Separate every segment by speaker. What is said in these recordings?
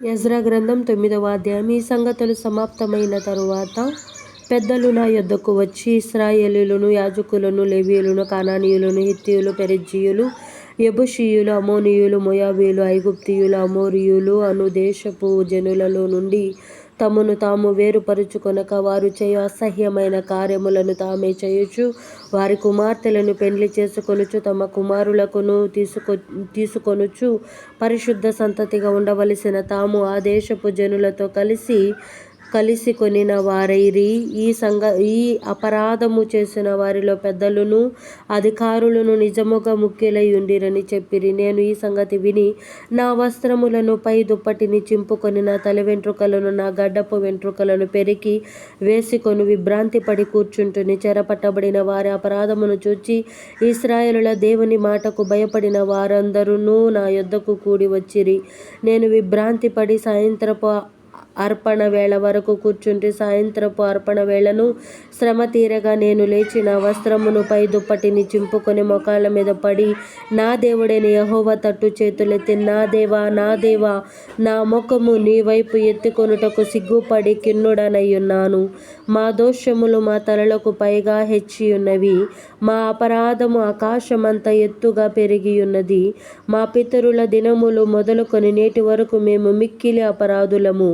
Speaker 1: Ezra గ్రంథం తొమ్మిదవ అధ్యాయం. ఈ సంగతులు సమాప్తమైన తరువాత పెద్దలు నా యొద్దకు వచ్చి ఇస్రాయేలులను యాజకులను లెవీయులను కానానీయులను హిత్తీయులు పెరిజీయులు యబుషీయులు అమోనియులు మోయాబీయులు ఐగుప్తీయులు అమోరియులు అను దేశపు జనులలో నుండి తమను తాము వేరుపరుచుకొనక వారు చేయు అసహ్యమైన కార్యములను తామే చేయుచు వారి కుమార్తెలను పెండ్లి చేసుకొనుచు తమ కుమారులకును తీసుకొ తీసుకొనుచు పరిశుద్ధ సంతతిగా ఉండవలసిన తాము ఆ దేశపు జనులతో కలిసి కలిసి కొనిన వారైరి ఈ సంగ ఈ అపరాధము చేసిన వారిలో పెద్దలను అధికారులను నిజముగా ముఖ్యులై ఉండిరని చెప్పిరి. నేను ఈ సంగతి విని నా వస్త్రములను పై దుప్పటిని చింపుకొని నా తల వెంట్రుకలను నా గడ్డపు వెంట్రుకలను పెరికి వేసుకొని విభ్రాంతి పడి కూర్చుంటుని. చెరపట్టబడిన వారి అపరాధమును చూచి ఇస్రాయేలుల దేవుని మాటకు భయపడిన వారందరూ నా యొద్దకు కూడి వచ్చిరి. నేను విభ్రాంతి పడి సాయంత్రపు అర్పణ వేళ వరకు కూర్చుంటే సాయంత్రపు అర్పణ వేళను శ్రమ తీరగా నేను లేచి నా వస్త్రమును పై దుప్పటిని చింపుకొని మొకాళ్ళ మీద పడి నా దేవుడైన యహోవ తట్టు చేతులెత్తి నా దేవా నా దేవా నా ముఖము నీ వైపు ఎత్తుకొనుటకు సిగ్గుపడి కిన్నుడనయ్యున్నాను. మా దోషములు మా తలలకు పైగా హెచ్చి ఉన్నవి మా అపరాధము ఆకాశమంత ఎత్తుగా పెరిగి ఉన్నది మా పితరుల దినములు మొదలుకొని నేటి వరకు మేము మిక్కిలి అపరాధులము.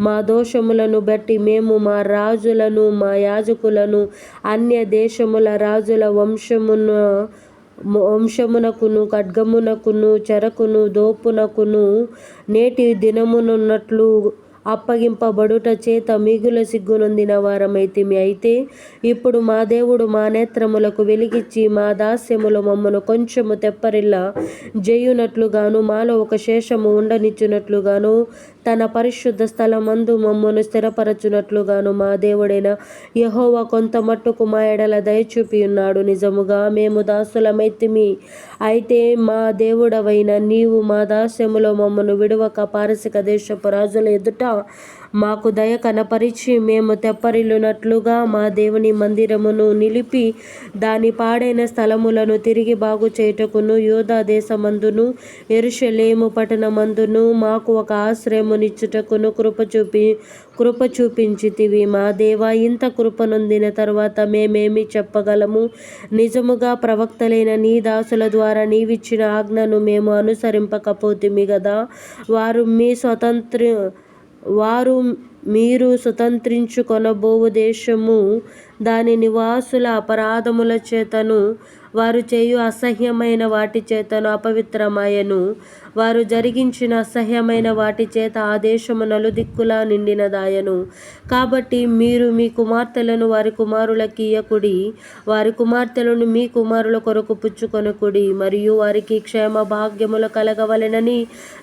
Speaker 1: మా దోషములను బట్టి మేము మా రాజులను మా యాజకులను అన్య దేశముల రాజుల వంశమును వంశమునకును ఖడ్గమునకును చెరకును దోపునకును నేటి దినమునున్నట్లు అప్పగింపబడుట చేత మిగుల సిగ్గునొందిన వారమైతిమి అయితే ఇప్పుడు మా దేవుడు మా నేత్రములకు వెలిగిచ్చి మా దాస్యములో మమ్మను కొంచెము తెప్పరిల్లా జేయునట్లుగాను మాలో ఒక శేషము ఉండనిచ్చునట్లుగాను తన పరిశుద్ధ స్థలమందు మమ్మను స్థిరపరచునట్లుగాను మా దేవుడైన యహోవా కొంత మట్టుకు మా ఎడల దయచూపి ఉన్నాడు నిజముగా మేము దాసులమైతిమి. అయితే మా దేవుడవైన నీవు మా దాస్యములో మమ్మను విడువక పారసిక దేశపు రాజుల ఎదుట మాకు దయ కనపరిచి మేము తెప్పరిల్లునట్లుగా మా దేవుని మందిరమును నిలిపి దాని పాడైన స్థలములను తిరిగి బాగు చేయుటకును యోధా దేశమందును ఎరుషలేము పట్టణమందును మాకు ఒక ఆశ్రయమునిచ్చుటకును కృప చూపి కృప చూపించితివి. మా దేవా ఇంత కృపనొందిన తర్వాత మేమేమి చెప్పగలము? నిజముగా ప్రవక్తలైన నీ దాసుల ద్వారా నీవిచ్చిన ఆజ్ఞను మేము అనుసరింపకపోతిమి గదా? వారు మీ స్వతంత్ర వారు మీరు స్వతంత్రించుకొనబోవు దేశము దాని నివాసుల అపరాధముల చేతను వారు చేయు అసహ్యమైన వాటి చేతను అపవిత్రమాయెను. వారు జరిగించిన అసహ్యమైన వాటి చేత ఆ దేశము నలుదిక్కులా నిండినదాయను. కాబట్టి మీరు మీ కుమార్తెలను వారి కుమారులకి ఇయ్యకుడి వారి కుమార్తెలను మీ కుమారుల కొరకు పుచ్చుకొనకుడి మరియు వారికి క్షేమ భాగ్యములు కలగవలెనని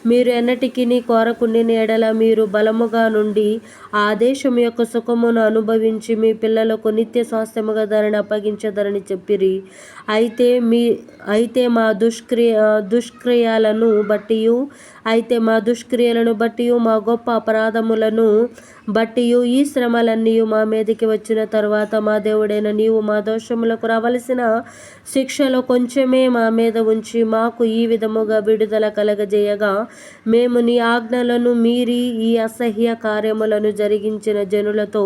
Speaker 1: మీరు ఎన్నటికీ కోరకుండిన ఎడల మీరు బలముగా నుండి ఆ దేశం యొక్క సుఖమును అనుభవించి మీ పిల్లలకు నిత్య స్వాస్థ్యముగా దానిని అప్పగించదరని చెప్పిరి. అయితే మీ అయితే మా దుష్క్రియ దుష్క్రియలను బట్టియు అయితే మా దుష్క్రియలను బట్టియు మా గొప్ప అపరాధములను బట్టియు ఈ శ్రమలన్నీ మా మీదకి వచ్చిన తర్వాత మా దేవుడైన నీవు మా దోషములకు రావలసిన శిక్షలో కొంచెమే మా మీద ఉంచి మాకు ఈ విధముగా విడుదల కలగజేయగా మేము నీ ఆజ్ఞలను మీరి ఈ అసహ్య కార్యములను జరిగించిన జనులతో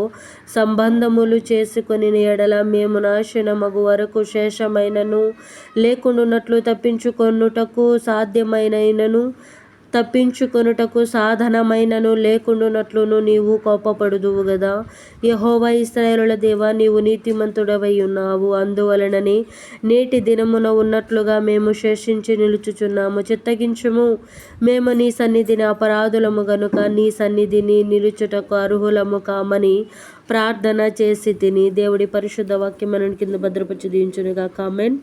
Speaker 1: సంబంధములు చేసుకుని ఎడల మేము నాశనమగు వరకు శేషమైనను లేకుండునట్లు తప్పించుకొనుటకు సాధ్యమైనను తప్పించుకొనుటకు సాధనమైనను లేకుండునట్లును నీవు కోపపడుదువు గదా. యహోవా ఇస్రాయేలుల దేవా నీవు నీతిమంతుడవై ఉన్నావు అందువలనని నేటి దినమున ఉన్నట్లుగా మేము శేషించి నిలుచుచున్నాము. చిత్తగించుము. మేము నీ సన్నిధిని అపరాధులము గనుక నీ సన్నిధిని నిలుచుటకు అర్హులము కామని ప్రార్థన చేసి తిని దేవుడి పరిశుద్ధ వాక్యం కింద భద్రపరిచి దించునుగా కామెంట్